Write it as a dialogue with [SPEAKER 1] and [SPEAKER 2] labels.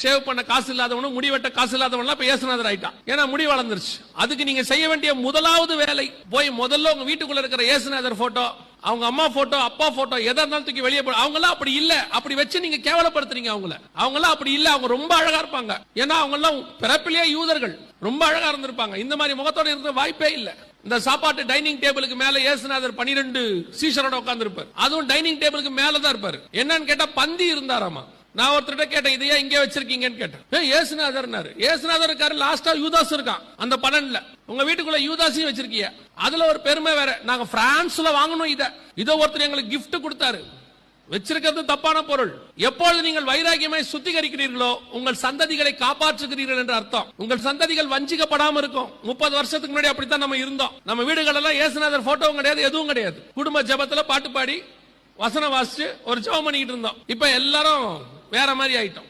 [SPEAKER 1] Shave பண்ண காசு இல்லாதவனும் முடி வெட்ட காசு இல்லாதவன்லாம் இப்ப இயேசுநாதர் ஆயிட்டான். ஏன்னா முடி வளர்ந்துருச்சு. அதுக்கு நீங்க செய்ய வேண்டிய முதலாவது வேலை போய் முதல்ல உங்க வீட்டுக்குள்ள இருக்கிற இயேசுநாதர் போட்டோ அவங்க அம்மா போட்டோ அப்பா போட்டோ எதா இருந்தாலும் தூக்கி வெளியே போட அவங்க எல்லாம் அப்படி இல்ல. அப்படி வச்சு நீங்க கேவலப்படுத்துறீங்க அவங்கள. அவங்க எல்லாம் அப்படி இல்ல. அவங்க ரொம்ப அழகா இருப்பாங்க. ஏன்னா அவங்க எல்லாம் பிறப்பிலேயே யூதர்கள். ரொம்ப அழகா இருந்திருப்பாங்க. இந்த மாதிரி முகத்தோட இருந்த வாய்ப்பே இல்ல. இந்த சாப்பாட்டு டைனிங் டேபிளுக்கு மேல இயேசுநாதர் பனிரெண்டு சீசரோட உட்கார்ந்து இருப்பார் அதுவும் டைனிங் டேபிளுக்கு மேலதான் இருப்பாரு. என்னன்னு கேட்டா பந்தி இருந்தாராமா? நான் ஒருத்தர்கிட்ட கேட்டேன் இதையே இங்கே வச்சிருக்கீங்கன்னு கேட்டேன். ஏசுநாதர்னாரு. ஏசுநாதர் இருக்காரு லாஸ்டா யூதாஸ் இருக்கான். அந்த பன்னெண்டுல. உங்க வீட்டுக்குள்ள யூதாஸையும் வச்சிருக்கீங்க அதுல ஒரு பெருமை வேற. நாங்க பிரான்ஸ்ல வாங்கணும் இத. இதோ ஒருத்தர் எங்களுக்கு கிஃப்ட் கொடுத்தாரு. வச்சிருக்கிறது தப்பான பொருள். எப்பொழுது நீங்கள் வைராகியமாய் சுத்திகரிக்கிறீர்களோ உங்கள் சந்ததிகளை காப்பாற்றுகிறீர்கள் என்ற அர்த்தம். உங்கள் சந்ததிகள் வஞ்சிக்கப்படாம இருக்கும். முப்பது வருஷத்துக்கு முன்னாடி அப்படித்தான் நம்ம இருந்தோம். நம்ம வீடுகள் எல்லாம் ஏசுநாதர் போட்டோவும் கிடையாது எதுவும் கிடையாது. குடும்ப ஜபத்துல பாட்டு பாடி வசனம் வாசிச்சு ஒரு ஜெபம் பண்ணிக்கிட்டு இருந்தோம். இப்ப எல்லாரும் வேற மாதிரி ஆயிட்டோம்.